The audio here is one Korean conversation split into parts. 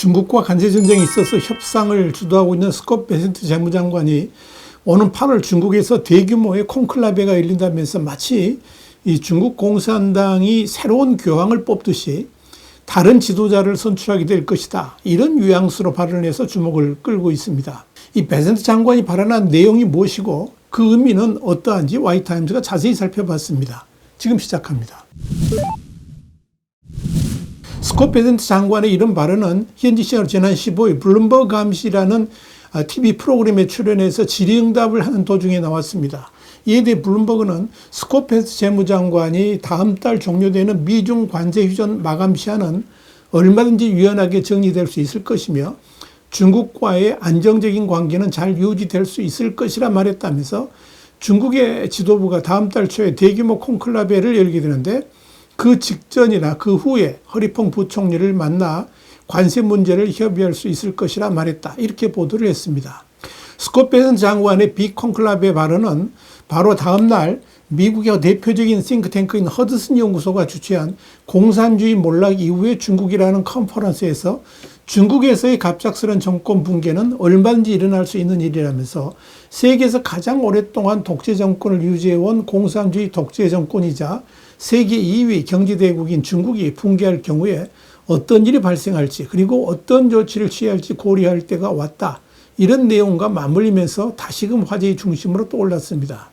중국과 관세전쟁이 있어서 협상을 주도하고 있는 스콧 베센트 재무장관이 오는 8월 중국에서 대규모의 콘클라베가 열린다면서 마치 이 중국 공산당이 새로운 교황을 뽑듯이 다른 지도자를 선출하게 될 것이다. 이런 뉘앙스로 발언을 해서 주목을 끌고 있습니다. 이 베센트 장관이 발언한 내용이 무엇이고 그 의미는 어떠한지 와이타임즈가 자세히 살펴봤습니다. 지금 시작합니다. 베센트 장관의 이런 발언은 현지 시간 지난 15일 블룸버그 감시라는 TV 프로그램에 출연해서 질의응답을 하는 도중에 나왔습니다. 이에 대해 블룸버그는 베센트 재무장관이 다음 달 종료되는 미중 관세 휴전 마감 시한은 얼마든지 유연하게 정리될 수 있을 것이며 중국과의 안정적인 관계는 잘 유지될 수 있을 것이라 말했다면서 중국의 지도부가 다음 달 초에 대규모 콘클라베를 열게 되는데 그 직전이나 그 후에 허리퐁 부총리를 만나 관세 문제를 협의할 수 있을 것이라 말했다. 이렇게 보도를 했습니다. 베슨 장관의 비콘클라베 발언은 바로 다음 날 미국의 대표적인 싱크탱크인 허드슨 연구소가 주최한 공산주의 몰락 이후의 중국이라는 컨퍼런스에서 중국에서의 갑작스런 정권 붕괴는 얼마든지 일어날 수 있는 일이라면서 세계에서 가장 오랫동안 독재 정권을 유지해온 공산주의 독재 정권이자 세계 2위 경제대국인 중국이 붕괴할 경우에 어떤 일이 발생할지 그리고 어떤 조치를 취할지 고려할 때가 왔다. 이런 내용과 맞물리면서 다시금 화제의 중심으로 떠올랐습니다.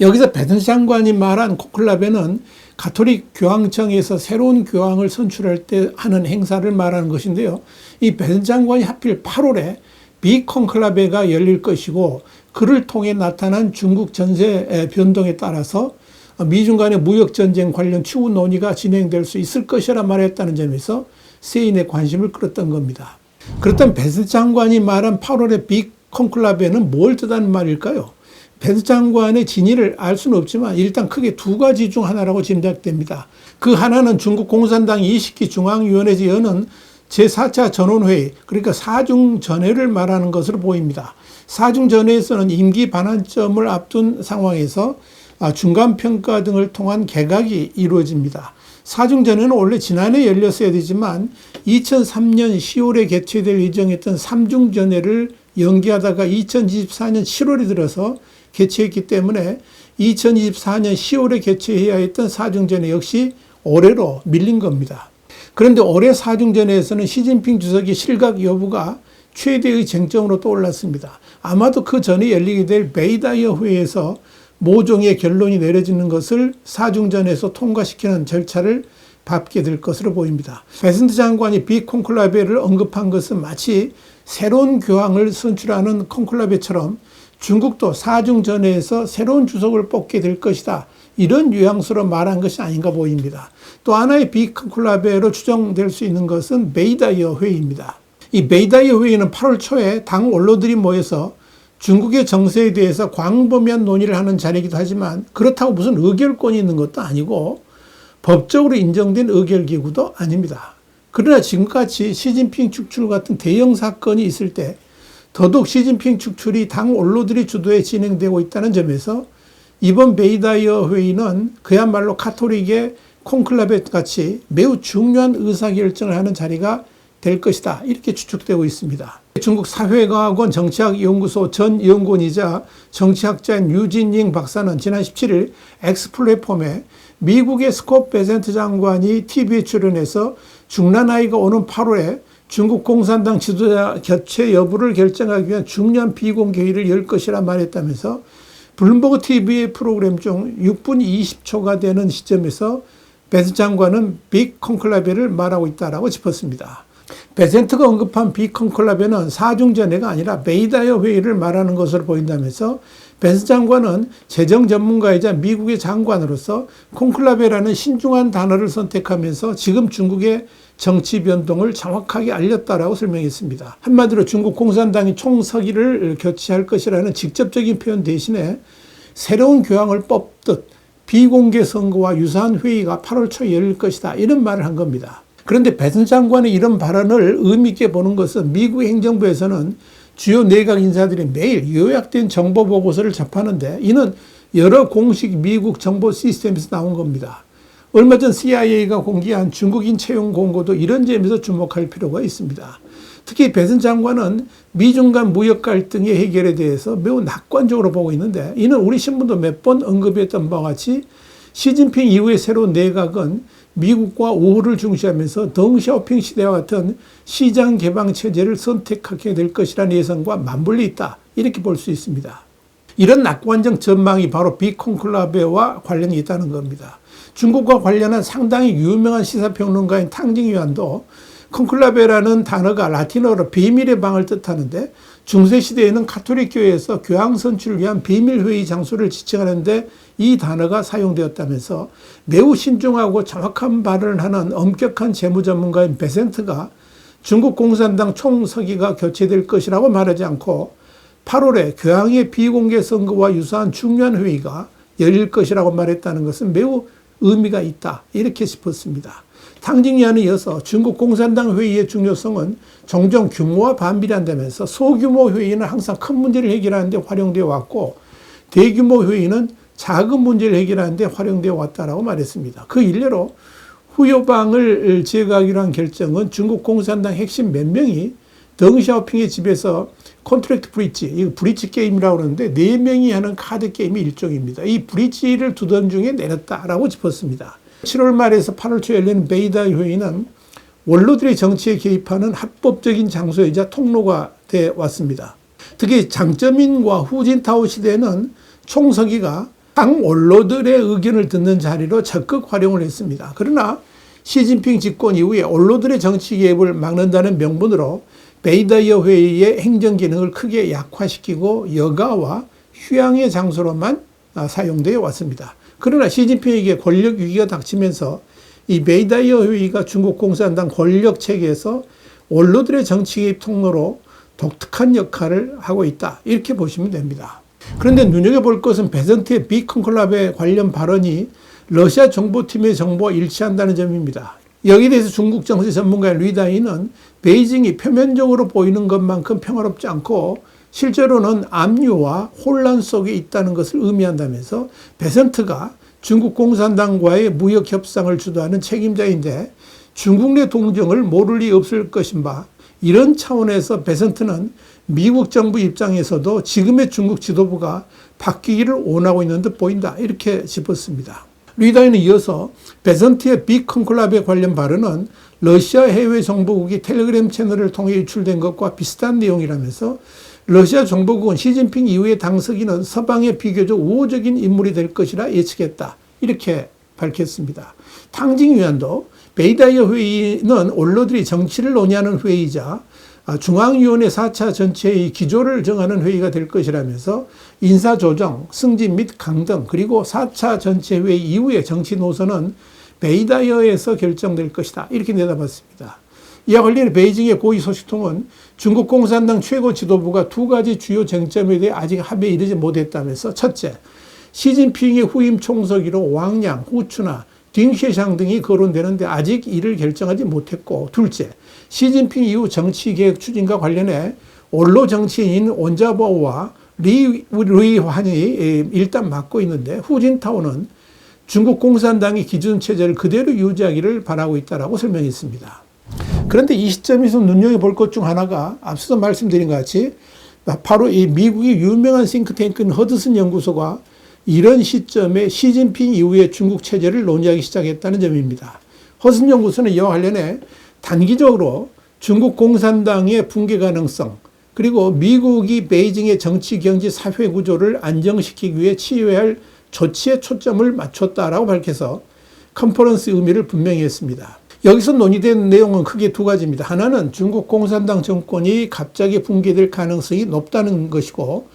여기서 베든 장관이 말한 코클라베는 가톨릭 교황청에서 새로운 교황을 선출할 때 하는 행사를 말하는 것인데요. 이 베든 장관이 하필 8월에 비콘클라베가 열릴 것이고 그를 통해 나타난 중국 전세 변동에 따라서 미중 간의 무역 전쟁 관련 추후 논의가 진행될 수 있을 것이라 말했다는 점에서 세인의 관심을 끌었던 겁니다. 그렇다면 베스 장관이 말한 8월의 빅 콘클라베는 뭘 뜻하는 말일까요? 베스 장관의 진위를 알 수는 없지만 일단 크게 두 가지 중 하나라고 짐작됩니다. 그 하나는 중국 공산당 20기 중앙위원회에서 여는 제4차 전원회의, 그러니까 사중전회를 말하는 것으로 보입니다. 사중전회에서는 임기 반환점을 앞둔 상황에서 아, 중간 평가 등을 통한 개각이 이루어집니다. 사중전에는 원래 지난해 열렸어야 되지만 2003년 10월에 개최될 예정했던 삼중전회를 연기하다가 2024년 7월에 들어서 개최했기 때문에 2024년 10월에 개최해야 했던 사중전회 역시 올해로 밀린 겁니다. 그런데 올해 사중전회에서는 시진핑 주석의 실각 여부가 최대의 쟁점으로 떠올랐습니다. 아마도 그 전에 열리게 될 베이다이어 회의에서 모종의 결론이 내려지는 것을 사중전에서 통과시키는 절차를 밟게 될 것으로 보입니다. 베슨트 장관이 비콘클라베를 언급한 것은 마치 새로운 교황을 선출하는 콘클라베처럼 중국도 사중전에서 새로운 주석을 뽑게 될 것이다. 이런 뉘앙스로 말한 것이 아닌가 보입니다. 또 하나의 비콘클라베로 추정될 수 있는 것은 베이다이어 회의입니다. 이 베이다이어 회의는 8월 초에 당 원로들이 모여서 중국의 정세에 대해서 광범위한 논의를 하는 자리이기도 하지만 그렇다고 무슨 의결권이 있는 것도 아니고 법적으로 인정된 의결기구도 아닙니다. 그러나 지금같이 시진핑 축출 같은 대형 사건이 있을 때 더더욱 시진핑 축출이 당 원로들이 주도해 진행되고 있다는 점에서 이번 베이다이어 회의는 그야말로 카톨릭의 콘클라베 같이 매우 중요한 의사결정을 하는 자리가 될 것이다. 이렇게 추측되고 있습니다. 중국 사회과학원 정치학연구소 전 연구원이자 정치학자인 유진잉 박사는 지난 17일 X 플랫폼에 미국의 스콧 베센트 장관이 TV에 출연해서 중난 아이가 오는 8월에 중국 공산당 지도자 교체 여부를 결정하기 위한 중요한 비공개회를 열 것이라 말했다면서 블룸버그 TV의 프로그램 중 6분 20초가 되는 시점에서 베스 장관은 빅 콘클라베를 말하고 있다라고 짚었습니다. 베센트가 언급한 비컨클라베는 사중전회가 아니라 베이다이어 회의를 말하는 것으로 보인다면서 베스 장관은 재정 전문가이자 미국의 장관으로서 콘클라베라는 신중한 단어를 선택하면서 지금 중국의 정치 변동을 정확하게 알렸다라고 설명했습니다. 한마디로 중국 공산당이 총서기를 교체할 것이라는 직접적인 표현 대신에 새로운 교황을 뽑듯 비공개 선거와 유사한 회의가 8월 초에 열릴 것이다. 이런 말을 한 겁니다. 그런데 배슨 장관의 이런 발언을 의미 있게 보는 것은 미국 행정부에서는 주요 내각 인사들이 매일 요약된 정보 보고서를 접하는데 이는 여러 공식 미국 정보 시스템에서 나온 겁니다. 얼마 전 CIA가 공개한 중국인 채용 공고도 이런 점에서 주목할 필요가 있습니다. 특히 배선 장관은 미중 간 무역 갈등의 해결에 대해서 매우 낙관적으로 보고 있는데 이는 우리 신문도 몇 번 언급했던 바와 같이 시진핑 이후의 새로운 내각은 미국과 우호를 중시하면서 덩샤오핑 시대와 같은 시장 개방 체제를 선택하게 될 것이라는 예상과 맞물리 있다. 이렇게 볼 수 있습니다. 이런 낙관적 전망이 바로 비콘클라베와 관련이 있다는 겁니다. 중국과 관련한 상당히 유명한 시사평론가인 탕징유안도 콘클라베라는 단어가 라틴어로 비밀의 방을 뜻하는데 중세시대에는 카톨릭 교회에서 교황 선출을 위한 비밀회의 장소를 지칭하는데 이 단어가 사용되었다면서 매우 신중하고 정확한 발언을 하는 엄격한 재무 전문가인 베센트가 중국 공산당 총서기가 교체될 것이라고 말하지 않고 8월에 교황의 비공개 선거와 유사한 중요한 회의가 열릴 것이라고 말했다는 것은 매우 의미가 있다. 이렇게 싶었습니다. 탕징리안에 이어서 중국 공산당 회의의 중요성은 종종 규모와 반비례한다면서 소규모 회의는 항상 큰 문제를 해결하는 데 활용되어 왔고 대규모 회의는 작은 문제를 해결하는 데 활용되어 왔다라고 말했습니다. 그 일례로 후요방을 제거하기로 한 결정은 중국 공산당 핵심 몇 명이 덩샤오핑의 집에서 컨트랙트 브릿지, 이 브릿지 게임이라고 그러는데 네 명이 하는 카드 게임의 일종입니다. 이 브릿지를 두던 중에 내렸다라고 짚었습니다. 7월 말에서 8월 초에 열리는 베이다 회의는 원로들의 정치에 개입하는 합법적인 장소이자 통로가 돼 왔습니다. 특히 장점인과 후진타오 시대는 총서기가 당 원로들의 의견을 듣는 자리로 적극 활용을 했습니다. 그러나 시진핑 집권 이후에 원로들의 정치 개입을 막는다는 명분으로 베이다이어 회의의 행정 기능을 크게 약화시키고 여가와 휴양의 장소로만 사용되어 왔습니다. 그러나 시진핑에게 권력 위기가 닥치면서 이 베이다이어 회의가 중국 공산당 권력 체계에서 원로들의 정치 개입 통로로 독특한 역할을 하고 있다. 이렇게 보시면 됩니다. 그런데 눈여겨볼 것은 베센트의 비컨클럽의 관련 발언이 러시아 정보팀의 정보와 일치한다는 점입니다. 여기에 대해서 중국 정치 전문가인 리다이는 베이징이 표면적으로 보이는 것만큼 평화롭지 않고 실제로는 압류와 혼란 속에 있다는 것을 의미한다면서 베센트가 중국 공산당과의 무역 협상을 주도하는 책임자인데 중국 내 동정을 모를 리 없을 것인 바 이런 차원에서 베센트는 미국 정부 입장에서도 지금의 중국 지도부가 바뀌기를 원하고 있는 듯 보인다. 이렇게 짚었습니다. 리다인은 이어서 베센트의 빅컨클럽에 관련 발언은 러시아 해외 정보국이 텔레그램 채널을 통해 유출된 것과 비슷한 내용이라면서 러시아 정보국은 시진핑 이후의 당서기는 서방의 비교적 우호적인 인물이 될 것이라 예측했다. 이렇게 밝혔습니다. 탕징 위안도 베이다이어 회의는 원로들이 정치를 논의하는 회의자 중앙위원회 4차 전체의 기조를 정하는 회의가 될 것이라면서 인사조정, 승진 및 강등, 그리고 4차 전체 회의 이후의 정치 노선은 베이다이어에서 결정될 것이다. 이렇게 내다봤습니다. 이와 관련해 베이징의 고위 소식통은 중국 공산당 최고 지도부가 두 가지 주요 쟁점에 대해 아직 합의에 이르지 못했다면서 첫째, 시진핑의 후임 총서기로 왕양, 후추나 딩쉐샹 등이 거론되는데 아직 이를 결정하지 못했고 둘째, 시진핑 이후 정치개혁 추진과 관련해 원로 정치인인 원자보와 리 루이환이 일단 맡고 있는데 후진타오는 중국 공산당의 기준 체제를 그대로 유지하기를 바라고 있다라고 설명했습니다. 그런데 이 시점에서 눈여겨볼 것 중 하나가 앞서서 말씀드린 것 같이 바로 이 미국의 유명한 싱크탱크인 허드슨 연구소가 이런 시점에 시진핑 이후의 중국 체제를 논의하기 시작했다는 점입니다. 허슨 연구소는 이와 관련해 단기적으로 중국 공산당의 붕괴 가능성, 그리고 미국이 베이징의 정치, 경제, 사회 구조를 안정시키기 위해 취해야 할 조치에 초점을 맞췄다라고 밝혀서 컨퍼런스 의미를 분명히 했습니다. 여기서 논의된 내용은 크게 두 가지입니다. 하나는 중국 공산당 정권이 갑자기 붕괴될 가능성이 높다는 것이고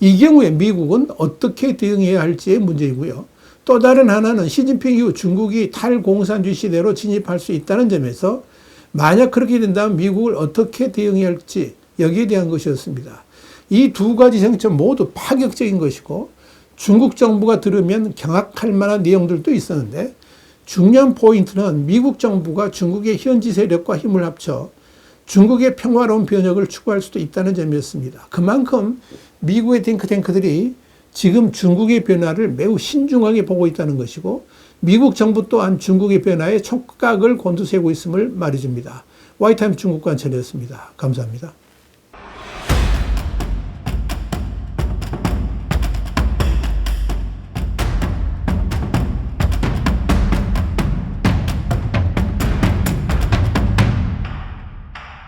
이 경우에 미국은 어떻게 대응해야 할지의 문제이고요. 또 다른 하나는 시진핑 이후 중국이 탈공산주의 시대로 진입할 수 있다는 점에서 만약 그렇게 된다면 미국을 어떻게 대응해야 할지 여기에 대한 것이었습니다. 이 두 가지 쟁점 모두 파격적인 것이고 중국 정부가 들으면 경악할 만한 내용들도 있었는데 중요한 포인트는 미국 정부가 중국의 현지 세력과 힘을 합쳐 중국의 평화로운 변혁을 추구할 수도 있다는 점이었습니다. 그만큼 미국의 탱크탱크들이 지금 중국의 변화를 매우 신중하게 보고 있다는 것이고 미국 정부 또한 중국의 변화에 촉각을 곤두세우고 있음을 말해줍니다. 와이타임 중국관 전이었습니다. 감사합니다.